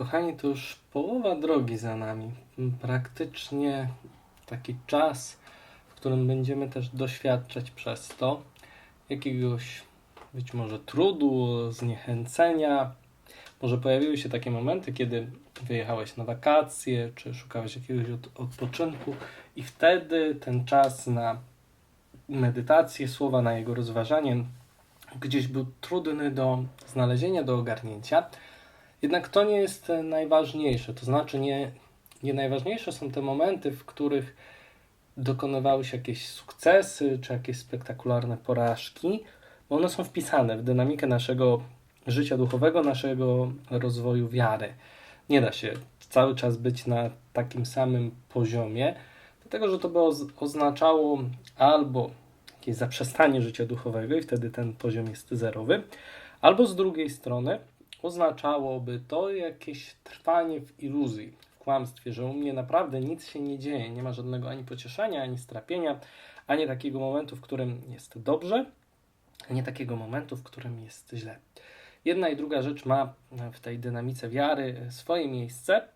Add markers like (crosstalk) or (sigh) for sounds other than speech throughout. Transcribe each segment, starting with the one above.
kochani, to już połowa drogi za nami. Praktycznie taki czas, w którym będziemy też doświadczać przez to jakiegoś być może trudu, zniechęcenia. Może pojawiły się takie momenty, kiedy wyjechałeś na wakacje, czy szukałeś jakiegoś od, odpoczynku, i wtedy ten czas na medytację słowa, na jego rozważanie gdzieś był trudny do znalezienia, do ogarnięcia. Jednak to nie jest e, najważniejsze. To znaczy, nie, nie najważniejsze są te momenty, w których dokonywały się jakieś sukcesy czy jakieś spektakularne porażki, bo one są wpisane w dynamikę naszego życia duchowego, naszego rozwoju wiary. Nie da się cały czas być na takim samym poziomie, dlatego że to by oznaczało albo jakieś zaprzestanie życia duchowego i wtedy ten poziom jest zerowy, albo z drugiej strony oznaczałoby to jakieś trwanie w iluzji, w kłamstwie, że u mnie naprawdę nic się nie dzieje, nie ma żadnego ani pocieszenia, ani strapienia, ani takiego momentu, w którym jest dobrze, nie takiego momentu, w którym jest źle. Jedna i druga rzecz ma w tej dynamice wiary swoje miejsce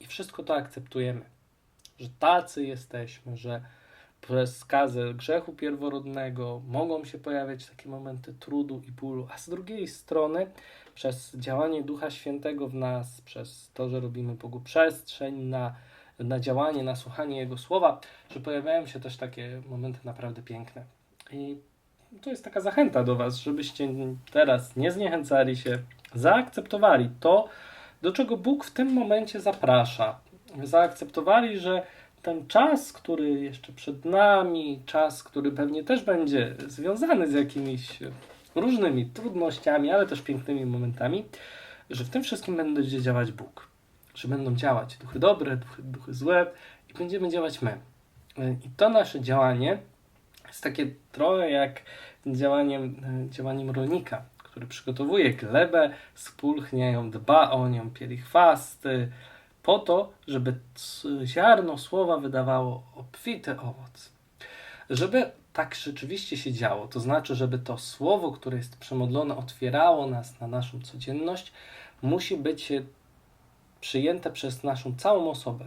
i wszystko to akceptujemy, że tacy jesteśmy, że przez skazę grzechu pierworodnego mogą się pojawiać takie momenty trudu i bólu, a z drugiej strony przez działanie Ducha Świętego w nas, przez to, że robimy Bogu przestrzeń na, na działanie, na słuchanie Jego słowa, że pojawiają się też takie momenty naprawdę piękne. I to jest taka zachęta do Was, żebyście teraz nie zniechęcali się, zaakceptowali to, do czego Bóg w tym momencie zaprasza. Zaakceptowali, że ten czas, który jeszcze przed nami, czas, który pewnie też będzie związany z jakimiś różnymi trudnościami, ale też pięknymi momentami, że w tym wszystkim będzie działać Bóg. Że będą działać duchy dobre, duchy, duchy złe i będziemy działać my. I to nasze działanie jest takie trochę jak działaniem, działaniem rolnika, który przygotowuje glebę, spulchnia ją, dba o nią, pieli chwasty, po to, żeby ziarno słowa wydawało obfity owoc. Żeby tak rzeczywiście się działo, to znaczy, żeby to słowo, które jest przemodlone, otwierało nas na naszą codzienność, musi być przyjęte przez naszą całą osobę.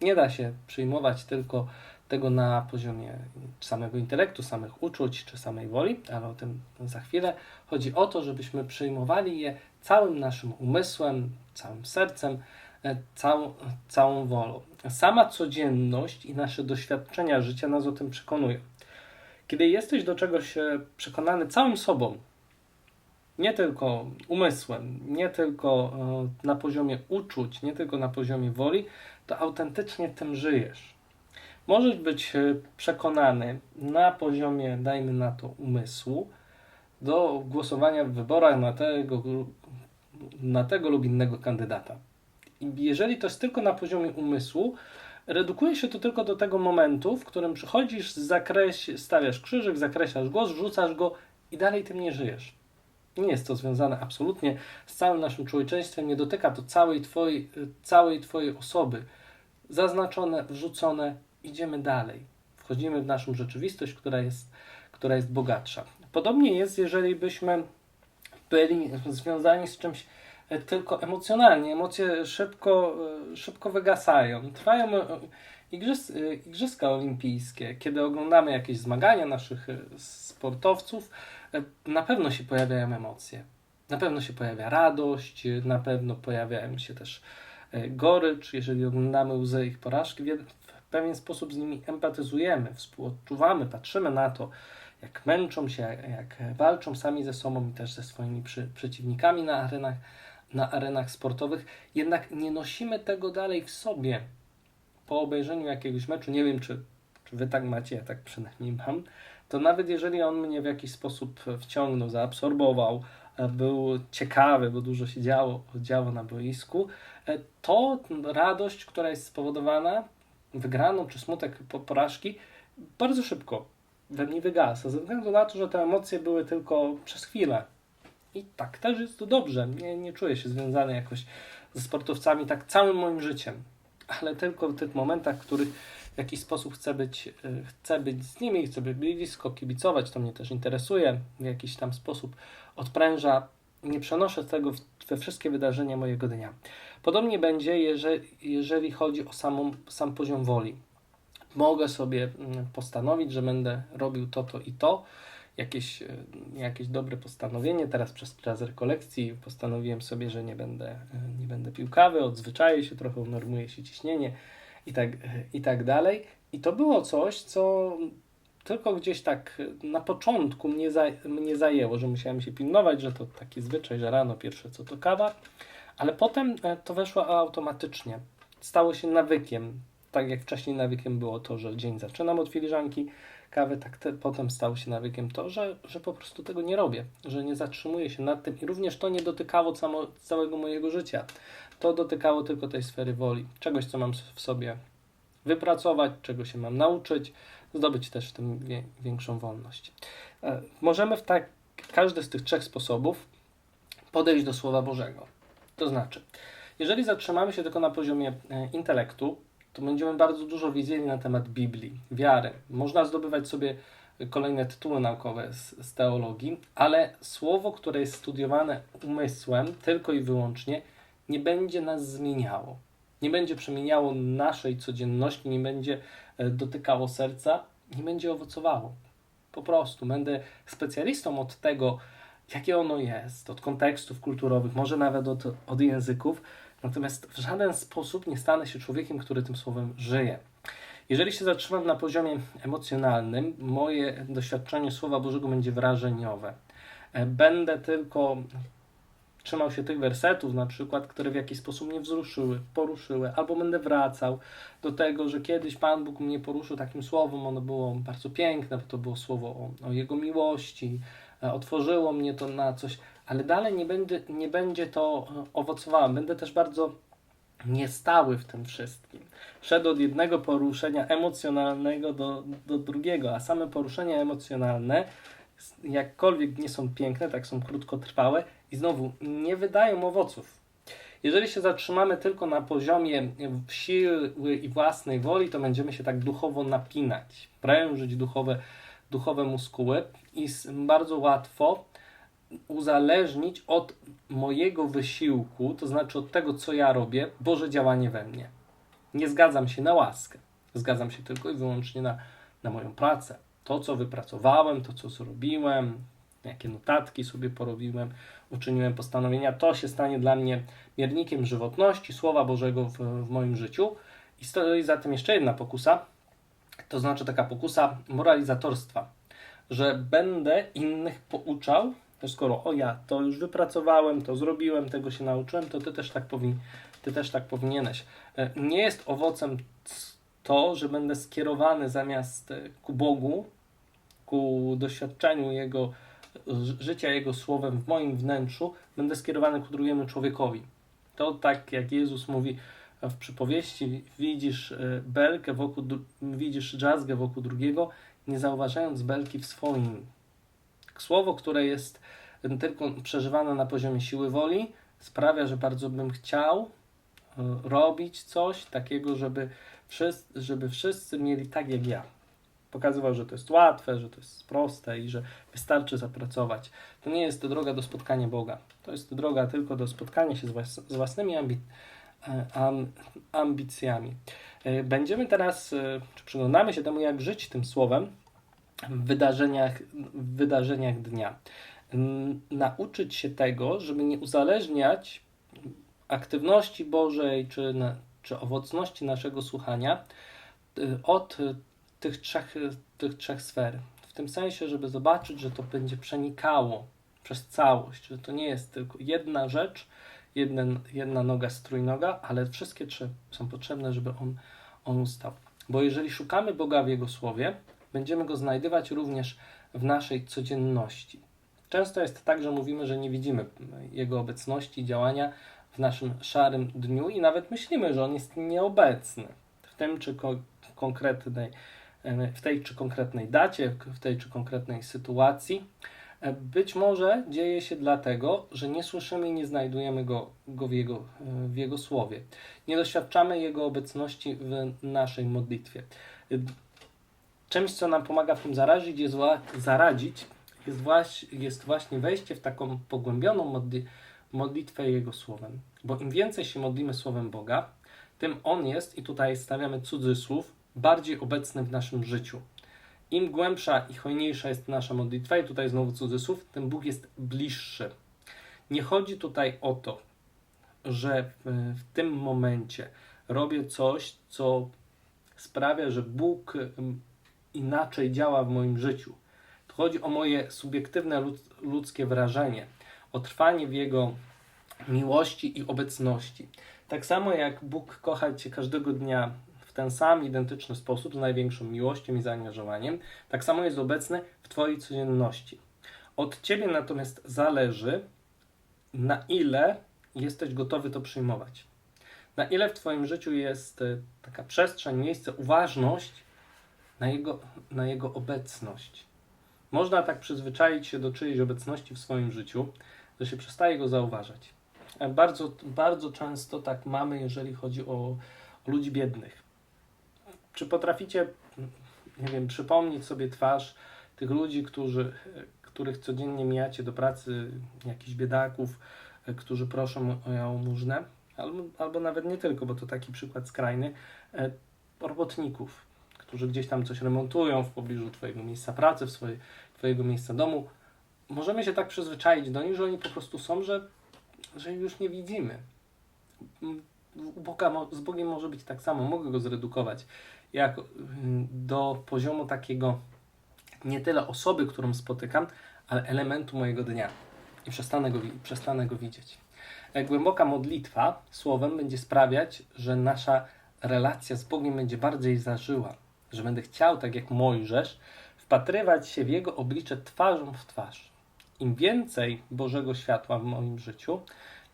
Nie da się przyjmować tylko tego na poziomie samego intelektu, samych uczuć czy samej woli, ale o tym za chwilę. Chodzi o to, żebyśmy przyjmowali je całym naszym umysłem, całym sercem, całą, całą wolą. Sama codzienność i nasze doświadczenia życia nas o tym przekonują. Kiedy jesteś do czegoś e, przekonany całym sobą, nie tylko umysłem, nie tylko e, na poziomie uczuć, nie tylko na poziomie woli, to autentycznie tym żyjesz. Możesz być przekonany na poziomie, dajmy na to, umysłu, do głosowania w wyborach na tego, na tego lub innego kandydata jeżeli to jest tylko na poziomie umysłu, redukuje się to tylko do tego momentu, w którym przychodzisz, zakreś, stawiasz krzyżyk, zakreślasz głos, rzucasz go i dalej tym nie żyjesz. Nie jest to związane absolutnie z całym naszym człowieczeństwem, nie dotyka to całej twojej, całej twojej osoby. Zaznaczone, wrzucone, idziemy dalej. Wchodzimy w naszą rzeczywistość, która jest, która jest bogatsza. Podobnie jest, jeżeli byśmy byli związani z czymś tylko emocjonalnie. Emocje szybko, e, szybko wygasają. Trwają e, igrzys, Igrzyska Olimpijskie. Kiedy oglądamy jakieś zmagania naszych sportowców, na pewno się pojawiają emocje. Na pewno się pojawia radość, na pewno pojawiają się też gorycz. Jeżeli oglądamy łzy ich porażki, w pewien sposób z nimi empatyzujemy, współodczuwamy, patrzymy na to, jak męczą się, jak walczą sami ze sobą i też ze swoimi przy, przeciwnikami na arenach na arenach sportowych, jednak nie nosimy tego dalej w sobie. Po obejrzeniu jakiegoś meczu, nie wiem czy, czy wy tak macie, ja tak przynajmniej mam, to nawet jeżeli on mnie w jakiś sposób wciągnął, zaabsorbował, e, był ciekawy, bo dużo się działo, działo na boisku, e, to radość, która jest spowodowana wygraną czy smutek po porażki, bardzo szybko we mnie wygasa, ze względu na to, że te emocje były tylko przez chwilę. I tak też jest to dobrze. Nie, nie czuję się związany jakoś ze sportowcami tak całym moim życiem, ale tylko w tych momentach, w których w jakiś sposób chcę być, e, chcę być z nimi, chcę być blisko, kibicować, to mnie też interesuje, w jakiś tam sposób odpręża nie przenoszę tego we wszystkie wydarzenia mojego dnia. Podobnie będzie, jeżeli, jeżeli chodzi o samą, sam poziom woli. Mogę sobie mm, postanowić, że będę robił to, to i to, jakieś, e, jakieś dobre postanowienie. Teraz przez czas rekolekcji postanowiłem sobie, że nie będę, e, nie będę pił kawy, odzwyczaję się trochę, unormuje się ciśnienie i tak, e, i tak dalej. I to było coś, co tylko gdzieś tak na początku mnie, za, mnie zajęło, że musiałem się pilnować, że to taki zwyczaj, że rano pierwsze co to kawa, ale potem to weszło automatycznie. Stało się nawykiem. Tak jak wcześniej nawykiem było to, że dzień zaczynam od filiżanki kawy, tak te, potem stało się nawykiem to, że, że po prostu tego nie robię, że nie zatrzymuję się nad tym i również to nie dotykało samo, całego mojego życia. To dotykało tylko tej sfery woli, czegoś, co mam w sobie wypracować, czego się mam nauczyć, zdobyć też w tym wie, większą wolność. E, możemy w tak, każdy z tych trzech sposobów podejść do Słowa Bożego. To znaczy, jeżeli zatrzymamy się tylko na poziomie e, intelektu, to będziemy bardzo dużo wiedzieli na temat Biblii, wiary. Można zdobywać sobie kolejne tytuły naukowe z, z teologii, ale słowo, które jest studiowane umysłem tylko i wyłącznie, nie będzie nas zmieniało. Nie będzie przemieniało naszej codzienności, nie będzie e, dotykało serca, nie będzie owocowało. Po prostu będę specjalistą od tego, jakie ono jest, od kontekstów kulturowych, może nawet od, od języków, natomiast w żaden sposób nie stanę się człowiekiem, który tym słowem żyje. Jeżeli się zatrzymam na poziomie emocjonalnym, moje doświadczenie Słowa Bożego będzie wrażeniowe. E, Będę tylko trzymał się tych wersetów, na przykład, które w jakiś sposób mnie wzruszyły, poruszyły, albo będę wracał do tego, że kiedyś Pan Bóg mnie poruszył takim słowem, ono było bardzo piękne, bo to było słowo o, o Jego miłości, e, otworzyło mnie to na coś, ale dalej nie, będzie nie będzie to e, owocowało. Będę też bardzo niestały w tym wszystkim. Szedł od jednego poruszenia emocjonalnego do, do drugiego, a same poruszenia emocjonalne, jakkolwiek nie są piękne, tak są krótkotrwałe i znowu nie wydają owoców. Jeżeli się zatrzymamy tylko na poziomie siły i własnej woli, to będziemy się tak duchowo napinać, prężyć duchowe, duchowe muskuły i bardzo łatwo uzależnić od mojego wysiłku, to znaczy od tego, co ja robię, Boże działanie we mnie. Nie zgadzam się na łaskę. Zgadzam się tylko i wyłącznie na, na moją pracę. To, co wypracowałem, to, co zrobiłem, jakie notatki sobie porobiłem, uczyniłem postanowienia, to się stanie dla mnie miernikiem żywotności, Słowa Bożego w, w moim życiu. I stoi za tym jeszcze jedna pokusa, to znaczy taka pokusa moralizatorstwa, że będę innych pouczał, że skoro o ja to już wypracowałem, to zrobiłem, tego się nauczyłem, to ty też tak, powin, ty też tak powinieneś. E, Nie jest owocem to, że będę skierowany zamiast e, ku Bogu, ku doświadczeniu Jego życia Jego słowem w moim wnętrzu, będę skierowany ku drugiemu człowiekowi. To tak jak Jezus mówi w przypowieści, widzisz e, belkę wokół, widzisz drzazgę wokół drugiego, nie zauważając belki w swoim. Słowo, które jest tylko przeżywane na poziomie siły woli, sprawia, że bardzo bym chciał e, robić coś takiego, żeby wszyscy, żeby wszyscy mieli tak jak ja. Pokazywał, że to jest łatwe, że to jest proste i że wystarczy zapracować. To nie jest to droga do spotkania Boga. To jest droga tylko do spotkania się z, włas z własnymi ambi e, am ambicjami. E, Będziemy teraz, czy przyglądamy się temu, jak żyć tym słowem w wydarzeniach, w wydarzeniach dnia. Nauczyć się tego, żeby nie uzależniać aktywności Bożej czy, czy owocności naszego słuchania y, od tych trzech, tych trzech sfer. W tym sensie, żeby zobaczyć, że to będzie przenikało przez całość, że to nie jest tylko jedna rzecz, jeden, jedna noga, strójnoga, ale wszystkie trzy są potrzebne, żeby on, on ustał. Bo jeżeli szukamy Boga w Jego Słowie, będziemy Go znajdywać również w naszej codzienności. Często jest tak, że mówimy, że nie widzimy Jego obecności, działania w naszym szarym dniu i nawet myślimy, że On jest nieobecny w tym czy ko- konkretnej, w tej czy konkretnej dacie, w tej czy konkretnej sytuacji. Być może dzieje się dlatego, że nie słyszymy i nie znajdujemy go, go w, jego, w Jego Słowie. Nie doświadczamy Jego obecności w naszej modlitwie. Czymś, co nam pomaga w tym zaradzić, jest, zaradzić, jest, właśnie, jest właśnie wejście w taką pogłębioną modli, modlitwę Jego Słowem. Bo im więcej się modlimy Słowem Boga, tym On jest, i tutaj stawiamy cudzysłów, bardziej obecny w naszym życiu. Im głębsza i hojniejsza jest nasza modlitwa, i tutaj znowu cudzysłów, tym Bóg jest bliższy. Nie chodzi tutaj o to, że w, tym momencie robię coś, co sprawia, że Bóg inaczej działa w moim życiu. To chodzi o moje subiektywne lud- ludzkie wrażenie, o trwanie w Jego miłości i obecności. Tak samo jak Bóg kocha Cię każdego dnia w ten sam identyczny sposób, z największą miłością i zaangażowaniem, tak samo jest obecny w Twojej codzienności. Od Ciebie natomiast zależy, na ile jesteś gotowy to przyjmować. Na ile w Twoim życiu jest e, taka przestrzeń, miejsce, uważność na jego, na jego obecność. Można tak przyzwyczaić się do czyjejś obecności w swoim życiu, że się przestaje go zauważać. E, Bardzo, bardzo często tak mamy, jeżeli chodzi o, o ludzi biednych. Czy potraficie, nie wiem, przypomnieć sobie twarz tych ludzi, którzy, których codziennie mijacie do pracy, jakichś biedaków, e, którzy proszą o jałmużnę? Albo, albo nawet nie tylko, bo to taki przykład skrajny, e, robotników, którzy gdzieś tam coś remontują w pobliżu Twojego miejsca pracy, w swoje, Twojego miejsca domu. Możemy się tak przyzwyczaić do nich, że oni po prostu są, że, że już nie widzimy. Mm, Boga, z Bogiem może być tak samo, mogę go zredukować jak mm, do poziomu takiego nie tyle osoby, którą spotykam, ale elementu mojego dnia i przestanę go, przestanę go widzieć. E, Głęboka modlitwa słowem będzie sprawiać, że nasza relacja z Bogiem będzie bardziej zażyła, że będę chciał, tak jak Mojżesz, wpatrywać się w Jego oblicze twarzą w twarz. Im więcej Bożego światła w moim życiu,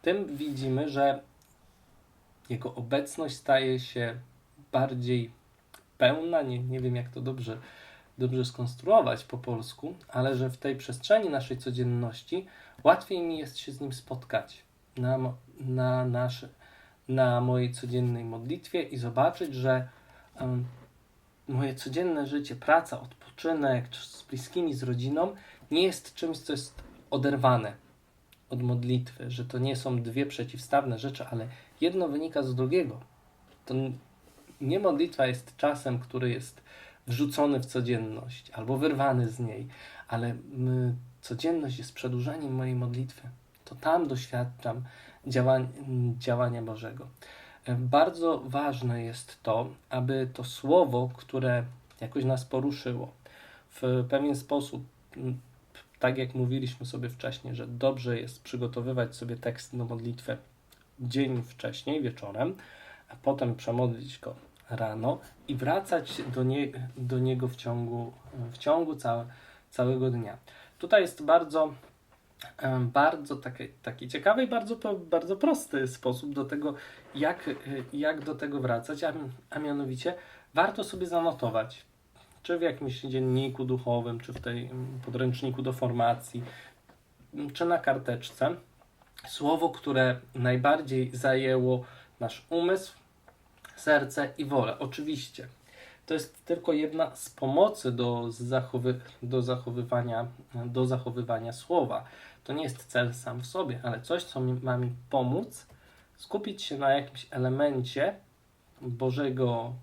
tym widzimy, że Jego obecność staje się bardziej pełna. Nie, nie wiem, jak to dobrze, dobrze skonstruować po polsku, ale że w tej przestrzeni naszej codzienności łatwiej mi jest się z Nim spotkać na, na, nasze, na mojej codziennej modlitwie i zobaczyć, że em, moje codzienne życie, praca, odpoczynek, czy z bliskimi, z rodziną nie jest czymś, co jest oderwane od modlitwy, że to nie są dwie przeciwstawne rzeczy, ale jedno wynika z drugiego. To nie modlitwa jest czasem, który jest wrzucony w codzienność albo wyrwany z niej, ale codzienność jest przedłużeniem mojej modlitwy. To tam doświadczam działania Bożego. Bardzo ważne jest to, aby to słowo, które jakoś nas poruszyło, w pewien sposób, tak jak mówiliśmy sobie wcześniej, że dobrze jest przygotowywać sobie tekst do modlitwy dzień wcześniej, wieczorem, a potem przemodlić go rano i wracać do, nie, do niego w ciągu, w ciągu całe, całego dnia. Tutaj jest bardzo, bardzo taki, taki ciekawy i bardzo, bardzo prosty sposób do tego, jak, y, jak do tego wracać, a, a mianowicie warto sobie zanotować, czy w jakimś dzienniku duchowym, czy w tej mm, podręczniku do formacji, mm, czy na karteczce, słowo, które najbardziej zajęło nasz umysł, serce i wolę. Oczywiście. To jest tylko jedna z pomocy do, zachowy, do, zachowywania, do zachowywania słowa. To nie jest cel sam w sobie, ale coś, co mi, ma mi pomóc skupić się na jakimś elemencie Bożego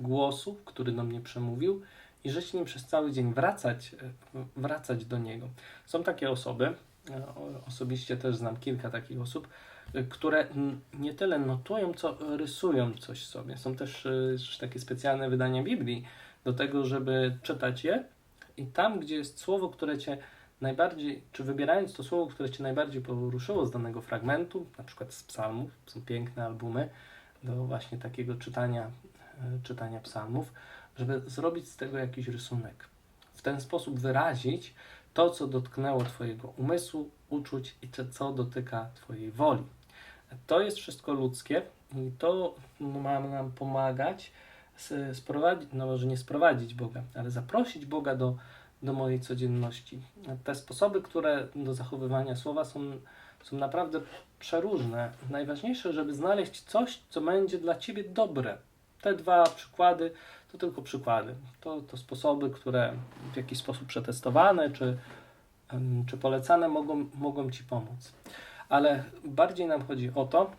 głosu, który do mnie przemówił i żyć nim przez cały dzień, wracać, e, wracać do niego. Są takie osoby, e, osobiście też znam kilka takich osób, e, które nie tyle notują, co rysują coś sobie. Są też też takie specjalne wydania Biblii do tego, żeby czytać je i tam, gdzie jest słowo, które cię najbardziej, czy wybierając to słowo, które cię najbardziej poruszyło z danego fragmentu, na przykład z psalmów, są piękne albumy do właśnie takiego czytania, e, czytania psalmów, żeby zrobić z tego jakiś rysunek. W ten sposób wyrazić to, co dotknęło Twojego umysłu, uczuć i co dotyka Twojej woli. To jest wszystko ludzkie i to ma nam pomagać sprowadzić, no może nie sprowadzić Boga, ale zaprosić Boga do, do mojej codzienności. Te sposoby, które do zachowywania słowa są, są naprawdę przeróżne. Najważniejsze, żeby znaleźć coś, co będzie dla Ciebie dobre. Te dwa przykłady to tylko przykłady. To, to sposoby, które w jakiś sposób przetestowane, czy, czy polecane mogą, mogą Ci pomóc. Ale bardziej nam chodzi o to,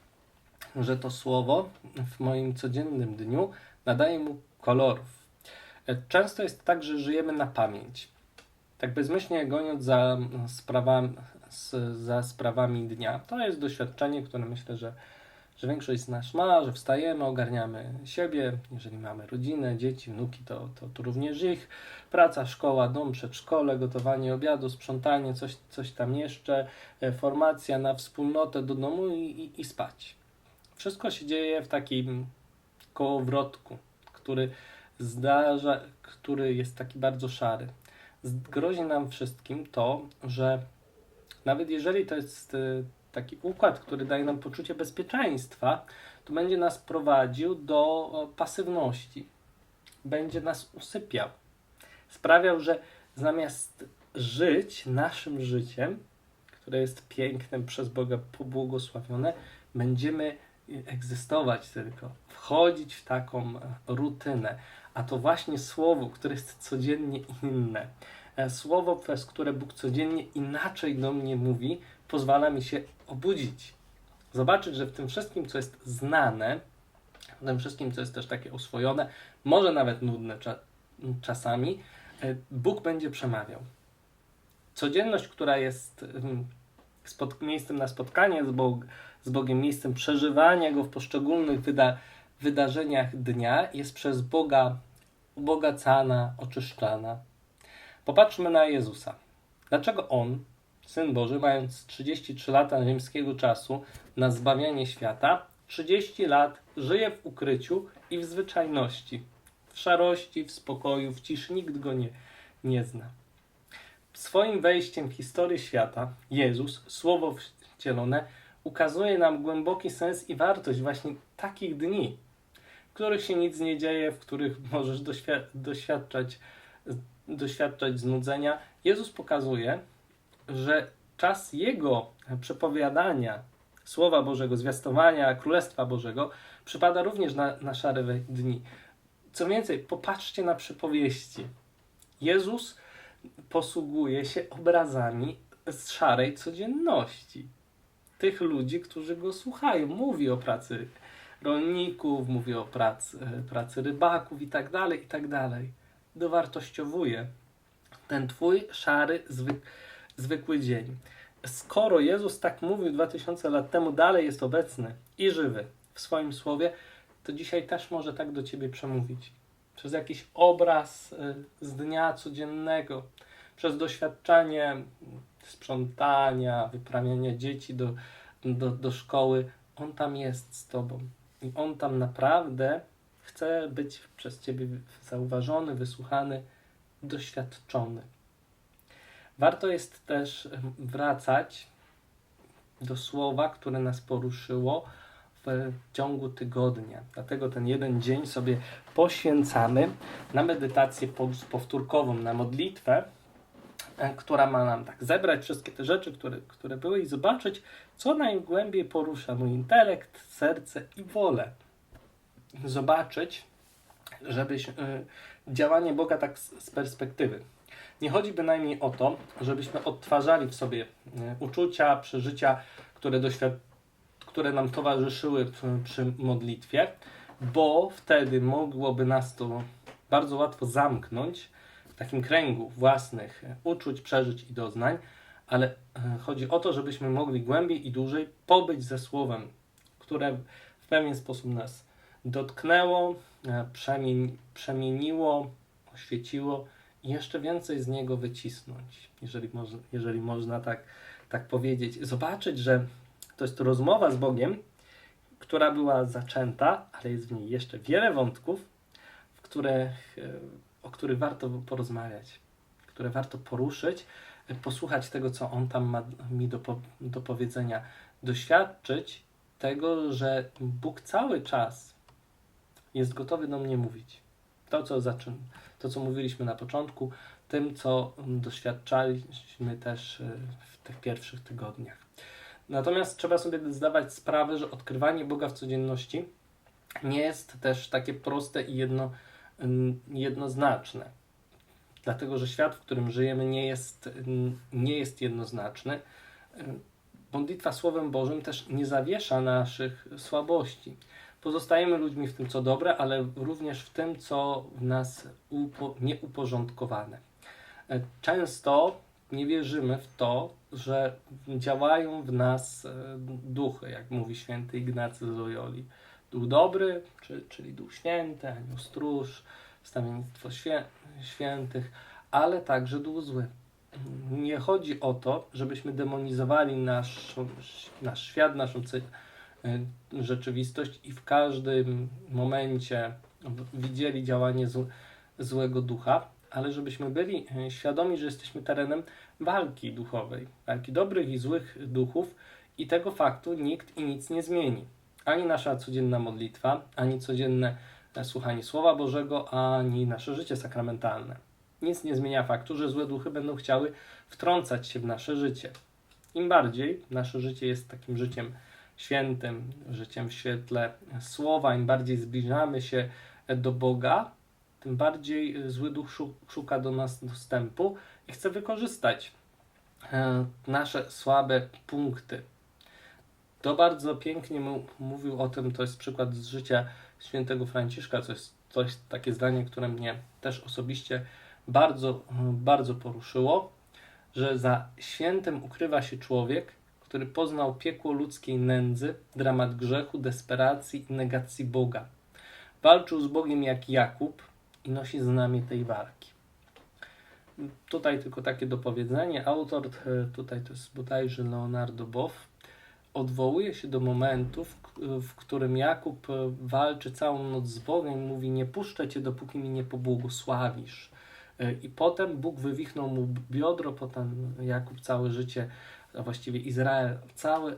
że to słowo w moim codziennym dniu nadaje mu kolorów. Często jest tak, że żyjemy na pamięć. Tak bezmyślnie goniąc za sprawami, za sprawami dnia. To jest doświadczenie, które myślę, że, że większość z nas ma, że wstajemy, ogarniamy siebie. Jeżeli mamy rodzinę, dzieci, wnuki, to, to, to również ich. Praca, szkoła, dom, przedszkole, gotowanie obiadu, sprzątanie, coś, coś tam jeszcze, e, formacja na wspólnotę do domu i, i, i spać. Wszystko się dzieje w takim kołowrotku, który zdarza, który jest taki bardzo szary. Grozi nam wszystkim to, że nawet jeżeli to jest e, taki układ, który daje nam poczucie bezpieczeństwa, to będzie nas prowadził do pasywności. Będzie nas usypiał. Sprawiał, że zamiast żyć naszym życiem, które jest pięknym, przez Boga pobłogosławione, będziemy egzystować tylko, wchodzić w taką e, rutynę. A to właśnie słowo, które jest codziennie inne. E, Słowo, przez które Bóg codziennie inaczej do mnie mówi, pozwala mi się obudzić. Zobaczyć, że w tym wszystkim, co jest znane, w tym wszystkim, co jest też takie oswojone, może nawet nudne cza czasami, e, Bóg będzie przemawiał. Codzienność, która jest mm, miejscem na spotkanie z, Bog z Bogiem, miejscem przeżywania Go w poszczególnych wyda wydarzeniach dnia, jest przez Boga ubogacana, oczyszczana. Popatrzmy na Jezusa. Dlaczego On, Syn Boży, mając 33 lata rzymskiego czasu na zbawianie świata, 30 lat żyje w ukryciu i w zwyczajności, w szarości, w spokoju, w ciszy, nikt go nie, nie zna. Swoim wejściem w historię świata Jezus, Słowo wcielone, ukazuje nam głęboki sens i wartość właśnie takich dni, w których się nic nie dzieje, w których (laughs) możesz doświ- doświadczać, doświadczać znudzenia. Jezus pokazuje, że czas Jego przepowiadania Słowa Bożego, zwiastowania Królestwa Bożego przypada również na, na szare dni. Co więcej, popatrzcie na przypowieści. Jezus posługuje się obrazami z szarej codzienności. Tych ludzi, którzy go słuchają. Mówi o pracy rolników, mówi o pracy, pracy rybaków i tak dalej, i tak dalej. Dowartościowuje ten twój szary, zwyk, zwykły dzień. Skoro Jezus tak mówił 2000 lat temu, dalej jest obecny i żywy w swoim słowie, to dzisiaj też może tak do ciebie przemówić. Przez jakiś obraz y, z dnia codziennego, przez doświadczenie sprzątania, wyprawiania dzieci do, do, do szkoły. On tam jest z tobą. I on tam naprawdę chce być przez ciebie zauważony, wysłuchany, doświadczony. Warto jest też wracać do słowa, które nas poruszyło w ciągu tygodnia. Dlatego ten jeden dzień sobie poświęcamy na medytację po- powtórkową, na modlitwę, e, która ma nam tak zebrać wszystkie te rzeczy, które, które były i zobaczyć, co najgłębiej porusza mój intelekt, serce i wolę. Zobaczyć, żebyś y, działanie Boga tak z, perspektywy. Nie chodzi bynajmniej o to, żebyśmy odtwarzali w sobie y, uczucia, przeżycia, które, doświad- które nam towarzyszyły przy, modlitwie, bo wtedy mogłoby nas to bardzo łatwo zamknąć w takim kręgu własnych uczuć, przeżyć i doznań, ale y, chodzi o to, żebyśmy mogli głębiej i dłużej pobyć ze Słowem, które w pewien sposób nas dotknęło, e, przemien- przemieniło, oświeciło i jeszcze więcej z niego wycisnąć, jeżeli, jeżeli można tak, tak powiedzieć. Zobaczyć, że to jest rozmowa z Bogiem, która była zaczęta, ale jest w niej jeszcze wiele wątków, w których, e, o których warto porozmawiać, które warto poruszyć, e, posłuchać tego, co On tam ma mi do, do powiedzenia, doświadczyć tego, że Bóg cały czas jest gotowy do mnie mówić. To, co, zaczyn- to, co mówiliśmy na początku, tym, co doświadczaliśmy też y, w tych pierwszych tygodniach. Natomiast trzeba sobie zdawać sprawę, że odkrywanie Boga w codzienności nie jest też takie proste i jedno, ym, jednoznaczne. Dlatego że świat, w którym żyjemy, nie jest, nie jest jednoznaczny. Modlitwa Słowem Bożym też nie zawiesza naszych słabości. Pozostajemy ludźmi w tym, co dobre, ale również w tym, co w nas upo, nieuporządkowane. Często nie wierzymy w to, że działają w nas e, duchy, jak mówi święty Ignacy z Loyoli. Duch dobry, czy, czyli Duch Święty, Anioł Stróż, Wstawiennictwo świę, Świętych, ale także Duch Zły. Nie chodzi o to, żebyśmy demonizowali nasz, nasz świat, naszą y, rzeczywistość i w każdym momencie widzieli działanie zł- złego ducha, ale żebyśmy byli y, świadomi, że jesteśmy terenem walki duchowej, walki dobrych i złych duchów i tego faktu nikt i nic nie zmieni. Ani nasza codzienna modlitwa, ani codzienne słuchanie Słowa Bożego, ani nasze życie sakramentalne. Nic nie zmienia faktu, że złe duchy będą chciały wtrącać się w nasze życie. Im bardziej nasze życie jest takim życiem świętym, życiem w świetle Słowa, im bardziej zbliżamy się do Boga, tym bardziej zły duch szu- szuka do nas dostępu i chce wykorzystać e, nasze słabe punkty. To bardzo pięknie mówił o tym, to jest przykład z życia świętego Franciszka, jest coś, takie zdanie, które mnie też osobiście bardzo, bardzo poruszyło, że za świętem ukrywa się człowiek, który poznał piekło ludzkiej nędzy, dramat grzechu, desperacji i negacji Boga. Walczył z Bogiem jak Jakub i nosi znamie tej walki. Tutaj tylko takie dopowiedzenie. Autor e, tutaj to jest bodajże Leonardo Boff. Odwołuje się do momentu, w, którym Jakub e, walczy całą noc z Bogiem mówi: Nie puszczę cię, dopóki mi nie pobłogosławisz. E, I potem Bóg wywichnął mu biodro, potem Jakub całe życie, a właściwie Izrael, całe,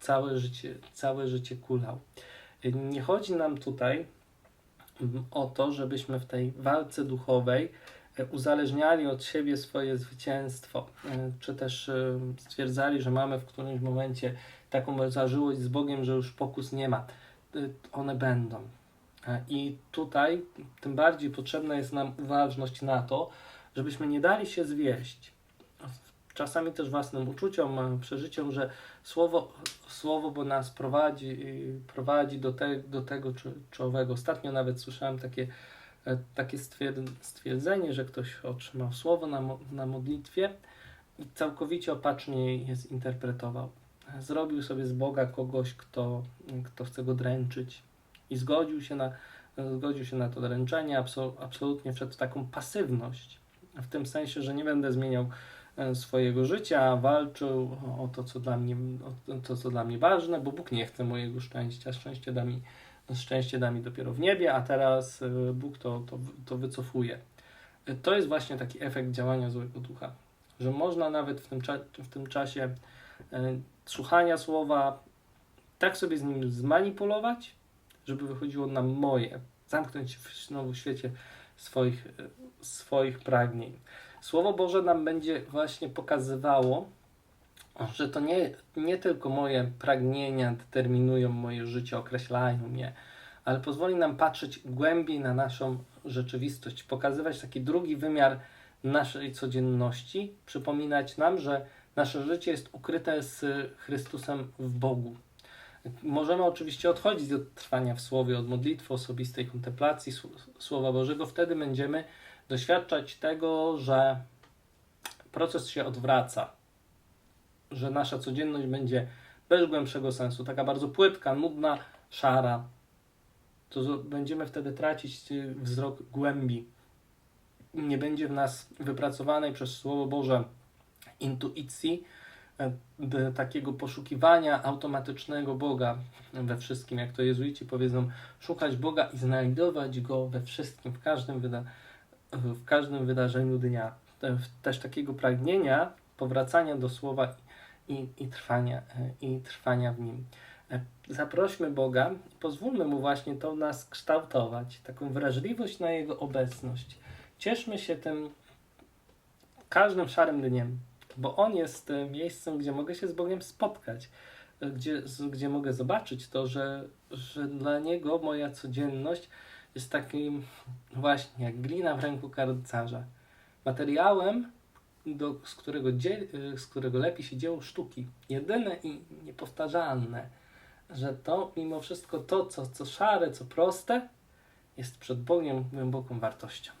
całe, życie, całe życie kulał. E, Nie chodzi nam tutaj mm, o to, żebyśmy w tej walce duchowej uzależniali od siebie swoje zwycięstwo, e, czy też e, stwierdzali, że mamy w którymś momencie taką zażyłość z Bogiem, że już pokus nie ma. E, One będą. I tutaj tym bardziej potrzebna jest nam uważność na to, żebyśmy nie dali się zwieść. Czasami też własnym uczuciom, przeżyciom, że słowo, słowo bo nas prowadzi, prowadzi do, te, do tego czy, czy owego. Ostatnio nawet słyszałem takie, takie stwierd- stwierdzenie, że ktoś otrzymał słowo na, na modlitwie i całkowicie opacznie je zinterpretował. Zrobił sobie z Boga kogoś, kto, kto chce go dręczyć i zgodził się na, zgodził się na to dręczenie, absol, absolutnie wszedł w taką pasywność. W tym sensie, że nie będę zmieniał e, swojego życia, walczył o to, co dla mnie, o to, co dla mnie ważne, bo Bóg nie chce mojego szczęścia. Szczęście da mi, szczęście da mi dopiero w niebie, a teraz e, Bóg to, to, to wycofuje. E, To jest właśnie taki efekt działania złego ducha, że można nawet w tym, w tym czasie e, słuchania słowa tak sobie z nim zmanipulować, żeby wychodziło na moje, zamknąć w znowu świecie swoich, swoich pragnień. Słowo Boże nam będzie właśnie pokazywało, że to nie, nie tylko moje pragnienia determinują moje życie, określają je, ale pozwoli nam patrzeć głębiej na naszą rzeczywistość, pokazywać taki drugi wymiar naszej codzienności, przypominać nam, że nasze życie jest ukryte z Chrystusem w Bogu. Możemy oczywiście odchodzić od trwania w Słowie, od modlitwy osobistej, kontemplacji Sł- Słowa Bożego. Wtedy będziemy doświadczać tego, że proces się odwraca, że nasza codzienność będzie bez głębszego sensu, taka bardzo płytka, nudna, szara. To będziemy wtedy tracić y, wzrok głębi. Nie będzie w nas wypracowanej przez Słowo Boże intuicji, e, takiego poszukiwania automatycznego Boga we wszystkim, jak to jezuici powiedzą, szukać Boga i znajdować Go we wszystkim, w każdym, wyda- w każdym wydarzeniu dnia. Te- Też takiego pragnienia powracania do Słowa i, i, trwania, e, i trwania w Nim. E, Zaprośmy Boga pozwólmy Mu właśnie to nas kształtować, taką wrażliwość na Jego obecność. Cieszmy się tym każdym szarym dniem, bo On jest e, miejscem, gdzie mogę się z Bogiem spotkać, gdzie, gdzie mogę zobaczyć to, że, że dla Niego moja codzienność jest takim właśnie jak glina w ręku karcarza. materiałem, do, z, którego dzie, z którego lepi się dzieło sztuki. Jedyne i niepowtarzalne, że to mimo wszystko to, co, co szare, co proste, jest przed Bogiem głęboką wartością.